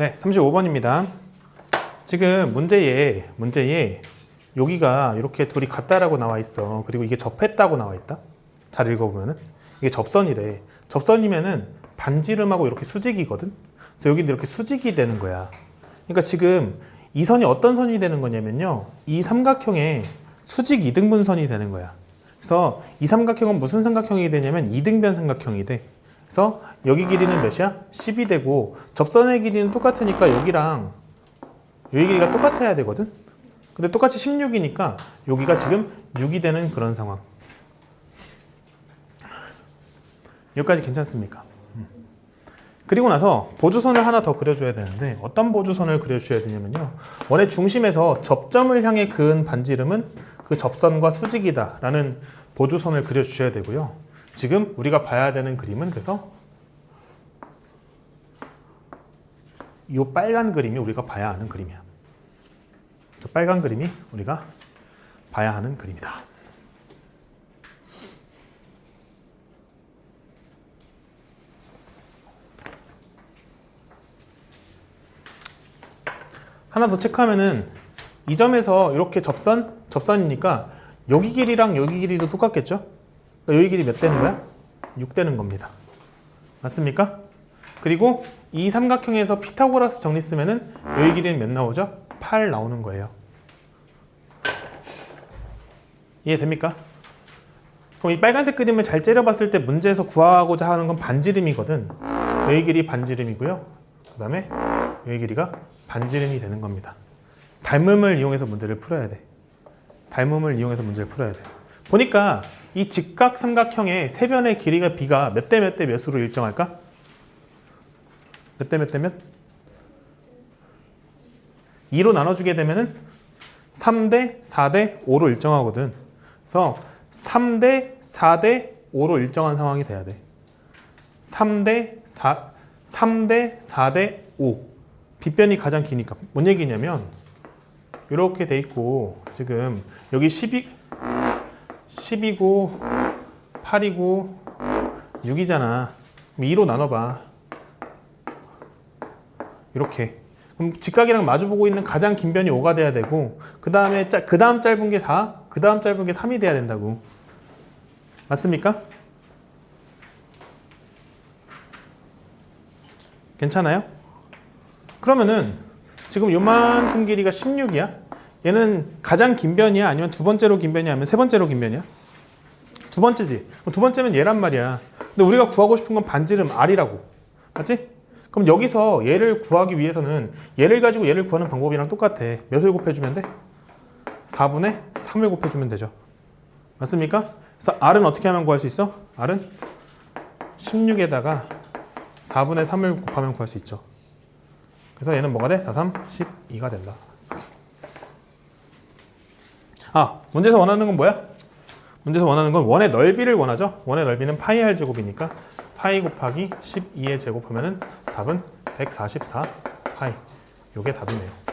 네, 35번입니다. 지금 문제에 문제에 여기가 이렇게 둘이 같다라고 나와 있어. 그리고 이게 접했다고 나와 있다. 잘 읽어보면은 이게 접선이래. 접선이면은 반지름하고 이렇게 수직이거든. 그래서 여기도 이렇게 수직이 되는 거야. 그러니까 지금 이 선이 어떤 선이 되는 거냐면요. 이 삼각형의 수직 이등분선이 되는 거야. 그래서 이 삼각형은 무슨 삼각형이 되냐면 이등변 삼각형이 돼. 그래서 여기 길이는 몇이야? 10이 되고 접선의 길이는 똑같으니까 여기랑 여기 길이가 똑같아야 되거든. 근데 똑같이 16이니까 여기가 지금 6이 되는 그런 상황. 여기까지 괜찮습니까? 음. 그리고 나서 보조선을 하나 더 그려줘야 되는데 어떤 보조선을 그려주셔야 되냐면요. 원의 중심에서 접점을 향해 그은 반지름은 그 접선과 수직이다 라는 보조선을 그려주셔야 되고요. 지금 우리가 봐야 되는 그림은 그래서 이 빨간 그림이 우리가 봐야 하는 그림이야. 저 빨간 그림이 우리가 봐야 하는 그림이다. 하나 더 체크하면은 이 점에서 이렇게 접선 접선이니까 여기 길이랑 여기 길이도 똑같겠죠? 그러니까 여기 길이 몇 되는 거야? 6 되는 겁니다. 맞습니까? 그리고 이 삼각형에서 피타고라스 정리 쓰면은 여기 길이는 몇 나오죠? 8 나오는 거예요. 이해됩니까? 그럼 이 빨간색 그림을 잘 째려봤을 때 문제에서 구하고자 하는 건 반지름이거든. 여기 길이 반지름이고요. 그 다음에 여기 길이가 반지름이 되는 겁니다. 닮음을 이용해서 문제를 풀어야 돼. 닮음을 이용해서 문제를 풀어야 돼. 보니까 이 직각 삼각형의 세 변의 길이가 b가 몇 대 몇 대 몇으로 일정할까? 몇 대 몇 대 몇? 2로 나눠주게 되면은 3대 4대 5로 일정하거든. 그래서 3대 4대 5로 일정한 상황이 돼야 돼. 3대 4 3대 4대 5. 빗변이 가장 기니까 뭔 얘기냐면 이렇게 돼 있고 지금 여기 12 10이고 8이고 6이잖아. 2로 나눠봐. 이렇게. 그럼 직각이랑 마주보고 있는 가장 긴 변이 5가 돼야 되고 그 다음에 그 다음 짧은 게 4, 그 다음 짧은 게 3이 돼야 된다고. 맞습니까? 괜찮아요? 그러면은 지금 요만큼 길이가 16이야. 얘는 가장 긴 변이야? 아니면 두 번째로 긴 변이야? 아니면 세 번째로 긴 변이야? 두 번째지. 두 번째면 얘란 말이야. 근데 우리가 구하고 싶은 건 반지름 R이라고. 맞지? 그럼 여기서 얘를 구하기 위해서는 얘를 가지고 얘를 구하는 방법이랑 똑같아. 몇을 곱해주면 돼? 4분의 3을 곱해주면 되죠. 맞습니까? 그래서 R은 어떻게 하면 구할 수 있어? R은 16에다가 4분의 3을 곱하면 구할 수 있죠. 그래서 얘는 뭐가 돼? 4, 3, 12가 된다. 아, 문제에서 원하는 건 뭐야? 문제에서 원하는 건 원의 넓이를 원하죠. 원의 넓이는 파이 r 제곱이니까 파이 곱하기 12의 제곱하면 은 답은 144 파이. 요게 답이네요.